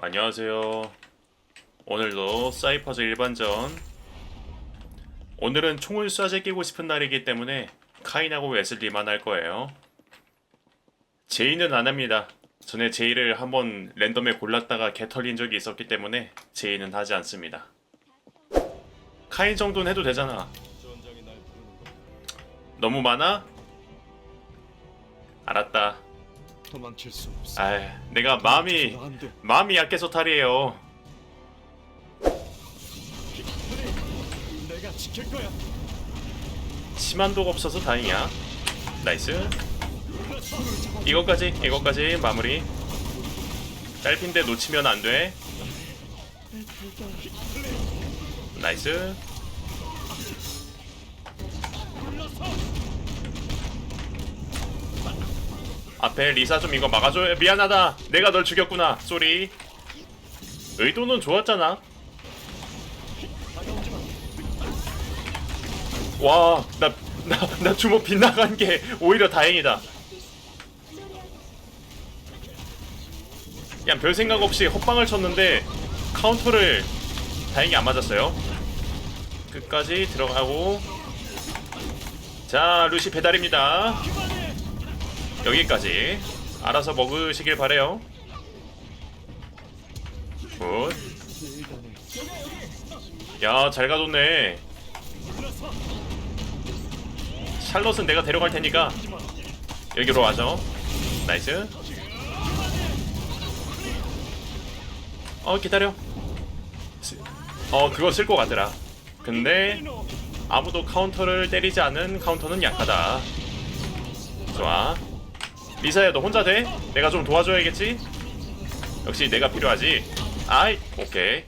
안녕하세요. 오늘도 사이퍼즈 일반전. 오늘은 총을 쏴제 끼고 싶은 날이기 때문에 카인하고 웨슬리만 할 거예요. 제이는 안 합니다. 전에 제이를 한번 랜덤에 골랐다가 개 털린 적이 있었기 때문에 제이는 하지 않습니다. 카인 정도는 해도 되잖아. 너무 많아? 알았다. 도망칠 수 없어. 아, 내가 마음이 안 돼. 마음이 약해서 탈이에요. 내가 지킬 거야. 심한 도가 없어서 다행이야. 나이스. 이것까지 이것까지 마무리. 짧은데 놓치면 안 돼. 나이스. 앞에 리사 좀 이거 막아줘. 미안하다. 내가 널 죽였구나. 쏘리. 의도는 좋았잖아. 와, 나, 나, 나 주먹 빗나간 게 오히려 다행이다. 그냥 별 생각 없이 헛방을 쳤는데 카운터를 다행히 안 맞았어요. 끝까지 들어가고 자, 루시 배달입니다. 여기까지 알아서 먹으시길 바래요. 굿. 야, 잘 가뒀네. 샬롯은 내가 데려갈 테니까 여기로 와죠. 나이스. 어 기다려. 쓰- 어 그거 쓸 것 같더라. 근데 아무도 카운터를 때리지 않은 카운터는 약하다. 좋아. 리사야 너 혼자 돼? 내가 좀 도와줘야겠지? 역시 내가 필요하지. 아이 오케이.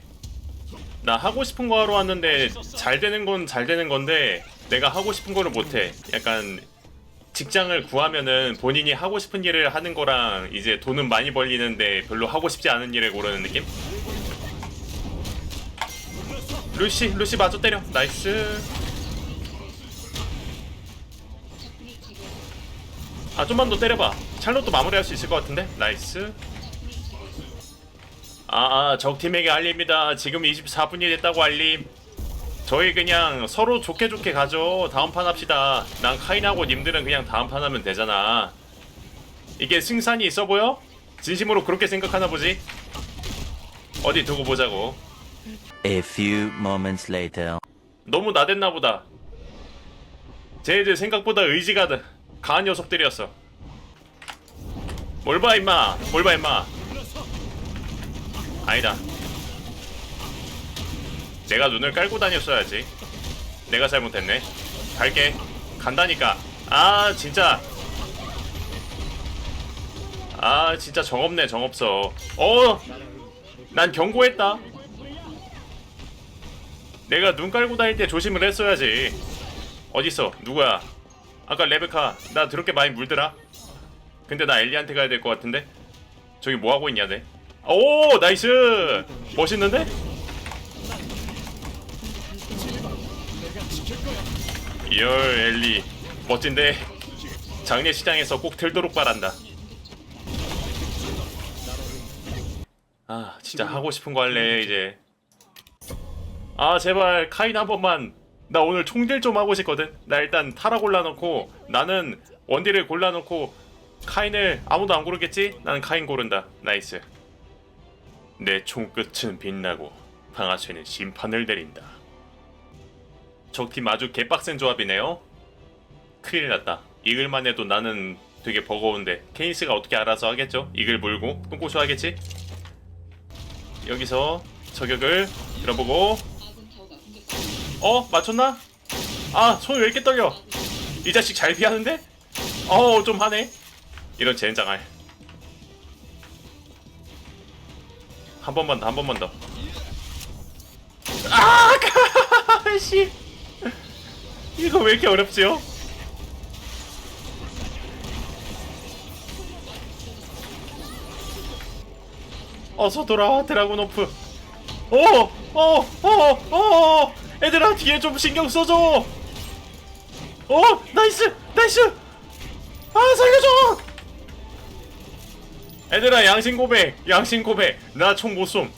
나 하고 싶은 거 하러 왔는데 잘 되는 건 잘 되는 건데 내가 하고 싶은 거를 못해. 약간 직장을 구하면은 본인이 하고 싶은 일을 하는 거랑 이제 돈은 많이 벌리는데 별로 하고 싶지 않은 일을 고르는 느낌? 루시 루시 마저 때려 나이스 아 좀만 더 때려봐 찰롯도 마무리할 수 있을 것 같은데 나이스 아, 아 적팀에게 알립니다 지금 24분이 됐다고 알림 저희 그냥 서로 좋게 좋게 가죠. 다음 판 합시다. 난 카인하고 님들은 그냥 다음 판 하면 되잖아. 이게 승산이 있어 보여? 진심으로 그렇게 생각하나 보지? 어디 두고 보자고. A few moments later. 너무 나댔나 보다. 쟤들 생각보다 의지가 다- 강한 녀석들이었어. 뭘 봐 임마. 뭘 봐 임마. 아니다. 내가 눈을 깔고 다녔어야지. 내가 잘못했네. 갈게. 간다니까. 아 진짜. 아 진짜 정없네 정없어. 어. 난 경고했다. 내가 눈 깔고 다닐 때 조심을 했어야지. 어딨어? 누구야? 아까 레베카 나 더럽게 많이 물더라. 근데 나 엘리한테 가야 될 것 같은데. 저기 뭐 하고 있냐 내? 오 나이스. 멋있는데? 열 엘리 멋진데 장례시장에서 꼭 들도록 바란다. 아 진짜 하고 싶은 거 할래 이제. 아 제발 카인 한 번만 나 오늘 총딜 좀 하고 싶거든. 나 일단 타라 골라놓고 나는 원딜을 골라놓고 카인을 아무도 안 고르겠지? 나는 카인 고른다. 나이스. 내 총 끝은 빛나고 방아쇠는 심판을 내린다. 적팀 아주 개빡센 조합이네요. 큰일 났다. 이글만 해도 나는 되게 버거운데 케이스가 어떻게 알아서 하겠죠? 이글 물고 똥꼬쇼 하겠지? 여기서 저격을 들어보고 어? 맞췄나? 아 손이 왜 이렇게 떨려? 이 자식 잘 피하는데? 어우 좀 하네 이런 젠장할 한 번만 더 한 번만 더 아! 씨 이거 왜 이렇게 어렵지요? 어서 돌아와 드라군 오프 오! 어! 어! 어! 애들아 뒤에 좀 신경 써줘 어! 나이스! 나이스! 아 살려줘! 애들아 양심 고백 양심 고백 나 총 못 쏨.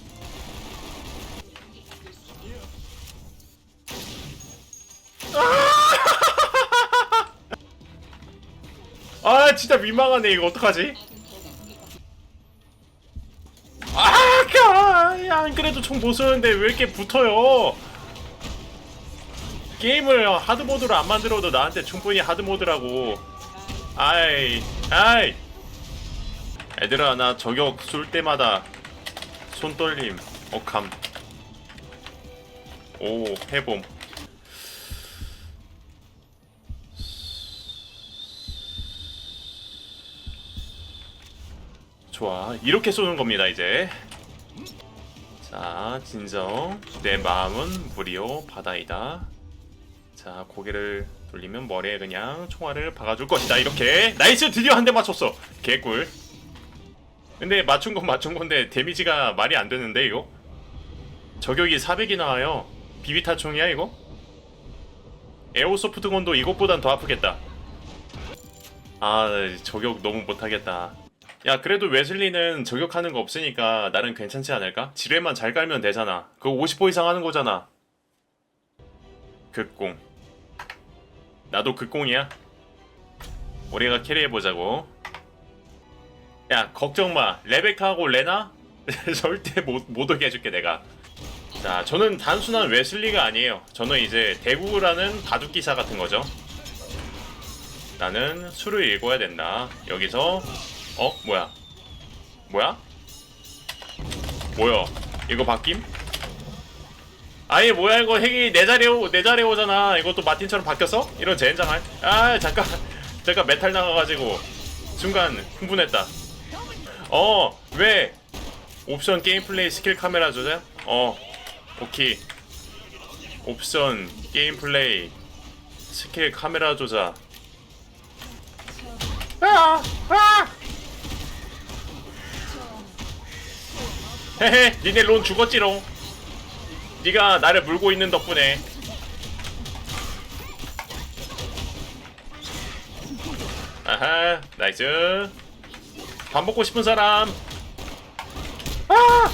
아 진짜 민망하네 이거 어떡하지? 아, 까! 야, 안 그래도 총 못 쏘는데 왜 이렇게 붙어요? 게임을 하드모드로 안 만들어도 나한테 충분히 하드모드라고. 아이, 아이. 애들아, 나 저격 쏠 때마다 손 떨림, 억함. 오, 해봄. 좋아, 이렇게 쏘는 겁니다, 이제. 자, 진정. 내 마음은 무리요 바다이다. 자, 고개를 돌리면 머리에 그냥 총알을 박아줄 것이다. 이렇게. 나이스! 드디어 한 대 맞췄어. 개꿀. 근데 맞춘 건 맞춘 건데 데미지가 말이 안 되는데 이거? 저격이 400이 나와요. 비비타 총이야 이거? 에어소프트 건도 이것보단 더 아프겠다. 아, 저격 너무 못하겠다. 야 그래도 웨슬리는 저격하는 거 없으니까 나는 괜찮지 않을까? 지뢰만 잘 깔면 되잖아 그거 50% 이상 하는 거잖아 극공 나도 극공이야 우리가 캐리해보자고 야 걱정 마 레베카하고 레나? 절대 못, 못 오게 해줄게 내가 자 저는 단순한 웨슬리가 아니에요 저는 이제 대구라는 바둑기사 같은 거죠 나는 수를 읽어야 된다 여기서 어? 뭐야? 뭐야? 뭐야? 이거 바뀜? 아니 뭐야 이거 핵이 내 자리에 오, 내 자리에 오잖아 이것도 마틴처럼 바뀌었어? 이런 젠장할 아 잠깐 잠깐 메탈 나가가지고 순간 흥분했다 어 왜? 옵션 게임 플레이 스킬 카메라 조작? 어 오케이 옵션 게임 플레이 스킬 카메라 조작 아! 아! 헤헤 니네 론 죽었지롱 니가 나를 물고 있는 덕분에. 아하 나이스. 밥 먹고 싶은 사람. 아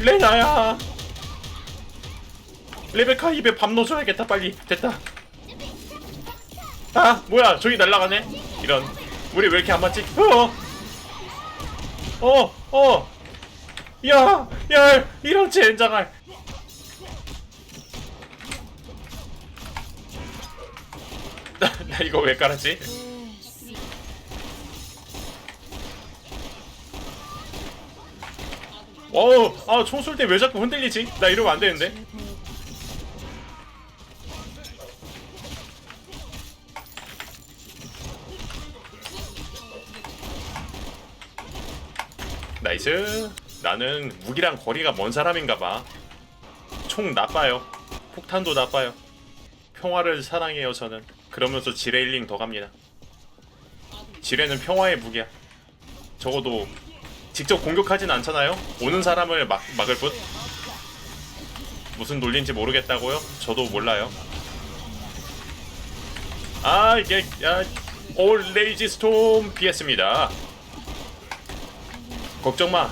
레나야. 레베카 입에 밥 넣어줘야겠다 빨리. 됐다. 아 뭐야 저기 날라가네? 이런. 우리 왜 이렇게 안 맞지? 어어어 어. 야, 야, 이런 젠장할. 나, 나 이거 왜 깔았지? 어우, 아, 총 쏠 때 왜 자꾸 흔들리지? 나 이러면 안 되는데. 나이스. 나는 무기랑 거리가 먼 사람인가 봐. 총 나빠요. 폭탄도 나빠요. 평화를 사랑해요, 저는. 그러면서 지뢰 힐링 더 갑니다. 지뢰는 평화의 무기야. 적어도 직접 공격하진 않잖아요? 오는 사람을 막, 막을 뿐? 무슨 논리인지 모르겠다고요? 저도 몰라요. 아, 이게, 야, 올 레이지 스톰 피했습니다. 걱정 마.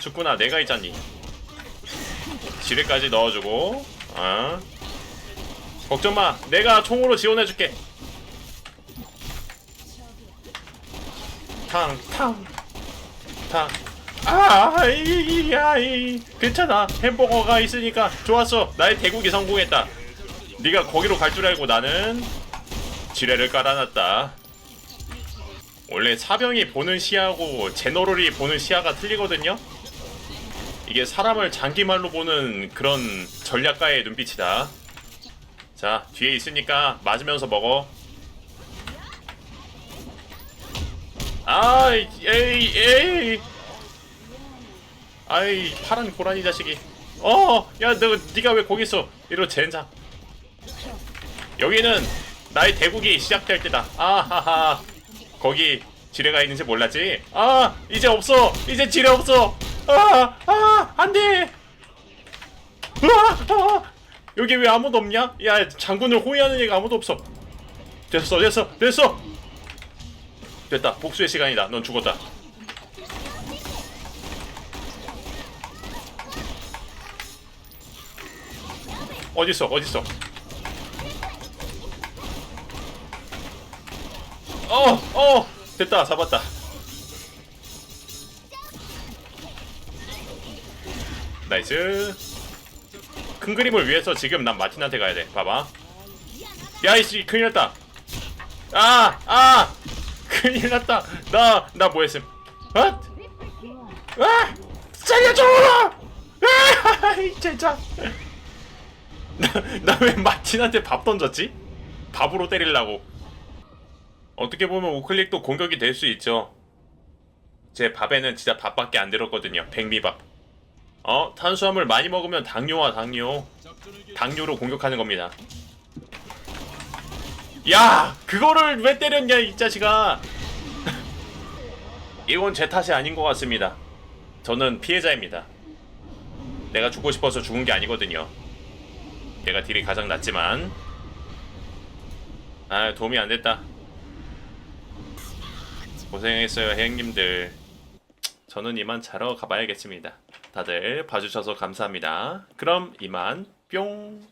죽구나 내가 있잖니 지뢰까지 넣어주고 어? 걱정 마. 내가 총으로 지원해줄게. 탕 탕 탕. 아이 아이. 괜찮아. 햄버거가 있으니까 좋았어. 나의 대국이 성공했다. 네가 거기로 갈 줄 알고 나는 지뢰를 깔아놨다. 원래 사병이 보는 시야하고 제너럴이 보는 시야가 틀리거든요. 이게 사람을 장기말로 보는 그런 전략가의 눈빛이다. 자, 뒤에 있으니까 맞으면서 먹어. 아, 에이, 에이. 아이, 파란 고라니 자식이. 어, 야, 너, 네가 왜 거기 있어? 이러 젠장. 여기는 나의 대국이 시작될 때다. 아하하. 거기 지뢰가 있는지 몰랐지? 아, 이제 없어. 이제 지뢰 없어. 아, 아, 안 돼! 으아, 아, 여기 왜 아무도 없냐? 야 장군을 호위하는 얘가 아무도 없어. 됐어 됐어 됐어. 됐다 복수의 시간이다. 넌 죽었다. 어딨어 어딨어 어어 어, 됐다 잡았다. 나이스. 큰 그림을 위해서 지금 난 마틴한테 가야 돼. 봐봐. 야 이씨 큰일 났다. 아 아! 큰일 났다. 나 나 뭐 했음? 어? 아! 살려줘! 아! 진짜 나왜 마틴한테 밥 던졌지? 밥으로 때리려고. 어떻게 보면 우클릭도 공격이 될 수 있죠. 제 밥에는 진짜 밥밖에 안 들었거든요. 백미밥 어? 탄수화물 많이 먹으면 당뇨와 당뇨. 당뇨로 공격하는 겁니다. 야 그거를 왜 때렸냐 이 자식아. 이건 제 탓이 아닌 것 같습니다. 저는 피해자입니다. 내가 죽고 싶어서 죽은 게 아니거든요. 얘가 딜이 가장 낮지만. 아 도움이 안 됐다. 고생했어요 행님들. 저는 이만 자러 가봐야겠습니다 다들 봐주셔서 감사합니다. 그럼 이만 뿅